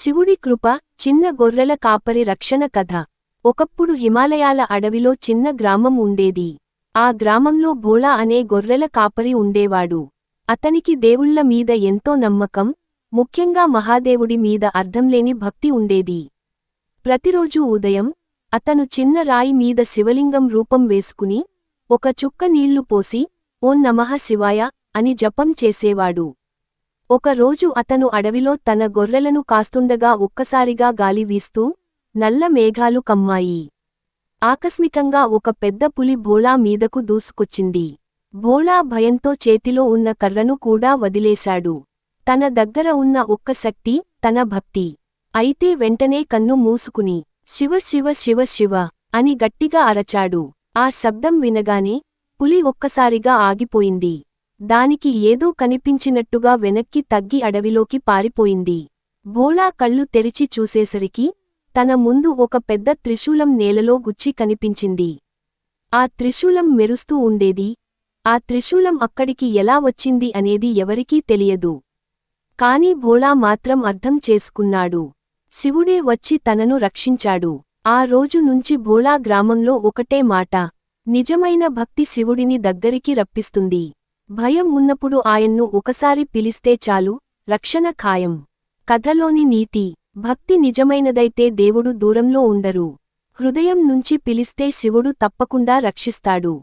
శివుడి కృప చిన్న గొర్రెల కాపరి రక్షణ కథ. ఒకప్పుడు హిమాలయాల అడవిలో చిన్న గ్రామం ఉండేది. ఆ గ్రామంలో భోళా అనే గొర్రెల కాపరి ఉండేవాడు. అతనికి దేవుళ్ళ మీద ఎంతో నమ్మకం ముఖ్యంగా మహాదేవుడి మీద అర్థంలేని భక్తి ఉండేది. ప్రతిరోజూ ఉదయం అతను చిన్న రాయి మీద శివలింగం రూపం వేసుకుని ఒక చుక్క నీళ్ళు పోసి ఓం నమః శివాయ అని జపం చేసేవాడు. ఒకరోజు అతను అడవిలో తన గొర్రెలను కాస్తుండగా ఒక్కసారిగా గాలి వీస్తూ నల్ల మేఘాలు కమ్మాయి. ఆకస్మికంగా ఒక పెద్ద పులి భోళా మీదకు దూసుకొచ్చింది. భోళా భయంతో చేతిలో ఉన్న కర్రను కూడా వదిలేశాడు. తన దగ్గర ఉన్న ఒక్క శక్తి తన భక్తి. అయితే వెంటనే కన్ను మూసుకుని శివ శివ శివ శివ అని గట్టిగా అరచాడు. ఆ శబ్దం వినగానే పులి ఒక్కసారిగా ఆగిపోయింది. దానికి ఏదో కనిపించినట్టుగా వెనక్కి తగ్గి అడవిలోకి పారిపోయింది. భోళా కళ్ళు తెరిచి చూసేసరికి తన ముందు ఒక పెద్ద త్రిశూలం నేలలో గుచ్చి కనిపించింది. ఆ త్రిశూలం మెరుస్తూ ఉండేది. ఆ త్రిశూలం అక్కడికి ఎలా వచ్చింది అనేది ఎవరికీ తెలియదు. కాని భోళా మాత్రం అర్థం చేసుకున్నాడు. శివుడే వచ్చి తనను రక్షించాడు. ఆ రోజు నుంచి భోళా గ్రామంలో ఒకటే మాట. నిజమైన భక్తి శివుడిని దగ్గరికి రప్పిస్తుంది. భయం ఉన్నప్పుడు ఆయన్ను ఒకసారి పిలిస్తే చాలు రక్షణ ఖాయం. కథలోని నీతి. భక్తి నిజమైనదైతే దేవుడు దూరంలో ఉండరు. హృదయం నుంచి పిలిస్తే శివుడు తప్పకుండా రక్షిస్తాడు.